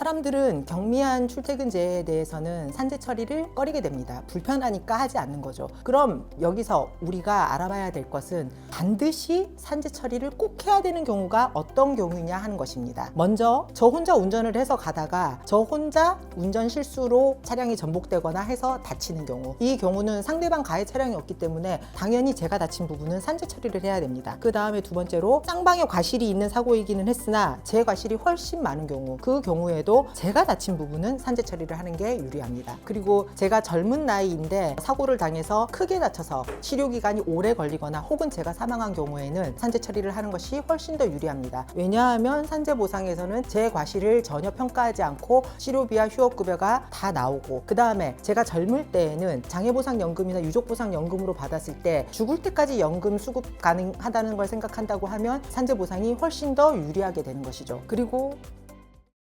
사람들은 경미한 출퇴근제에 대해서는 산재 처리를 꺼리게 됩니다. 불편하니까 하지 않는 거죠. 그럼 여기서 우리가 알아봐야 될 것은 반드시 산재 처리를 꼭 해야 되는 경우가 어떤 경우이냐 하는 것입니다. 먼저 저 혼자 운전을 해서 가다가 저 혼자 운전 실수로 차량이 전복되거나 해서 다치는 경우 이 경우는 상대방 가해 차량이 없기 때문에 당연히 제가 다친 부분은 산재 처리를 해야 됩니다. 그 다음에 두 번째로 쌍방의 과실이 있는 사고이기는 했으나 제 과실이 훨씬 많은 경우 그 경우에도 제가 다친 부분은 산재 처리를 하는 게 유리합니다. 그리고 제가 젊은 나이인데 사고를 당해서 크게 다쳐서 치료 기간이 오래 걸리거나 혹은 제가 사망한 경우에는 산재 처리를 하는 것이 훨씬 더 유리합니다. 왜냐하면 산재 보상에서는 제 과실을 전혀 평가하지 않고 치료비와 휴업급여가 다 나오고 그 다음에 제가 젊을 때에는 장애보상연금이나 유족보상연금으로 받았을 때 죽을 때까지 연금 수급 가능하다는 걸 생각한다고 하면 산재 보상이 훨씬 더 유리하게 되는 것이죠. 그리고